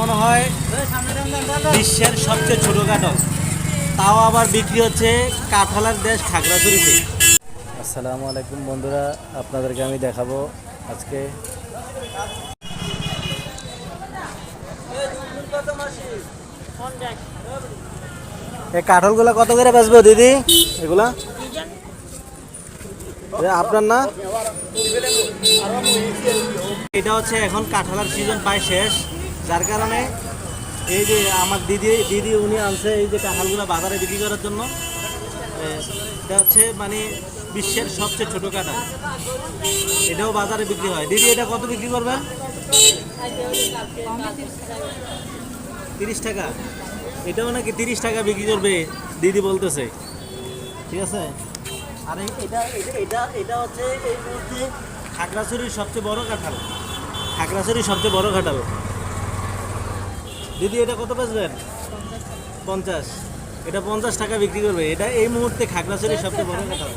মনে হয় বিশ্বের সবচেয়ে ছোট কাঁঠাল তাও আবার বিক্রি হচ্ছে কাঁঠালের দেশ খাগড়াছড়িতে। আসসালামু আলাইকুম বন্ধুরা আপনাদেরকে আমি দেখাবো আজকে। এই কাঁঠালগুলো কত করে বেচবো দিদি? এগুলা? আপনার না? এটা হচ্ছে এখন কাঁঠালের সিজন প্রায় শেষ। যার কারণে এই যে আমার দিদি দিদি উনি আনছে এই যে কাঁঠালগুলো বাজারে বিক্রি করার জন্য। এটা হচ্ছে মানে বিশ্বের সবচেয়ে ছোট কাঁঠাল। এটাও বাজারে বিক্রি হয়। দিদি, এটা কত বিক্রি করবেন? তিরিশ টাকা। এটাও নাকি তিরিশ টাকা বিক্রি করবে, দিদি বলতেছে। ঠিক আছে? আর এটা এটা এটা হচ্ছে এই মুহূর্তে খাগড়াছড়ির সবচেয়ে বড় কাঁঠাল। খাগড়াছড়ির সবচেয়ে বড় কাঁঠাল। দিদি এটা কত বেচবেন? পঞ্চাশ। এটা পঞ্চাশ টাকা বিক্রি করবে। এটা এই মুহূর্তে খাগড়াছড়ির সবচেয়ে বড় কাঁঠাল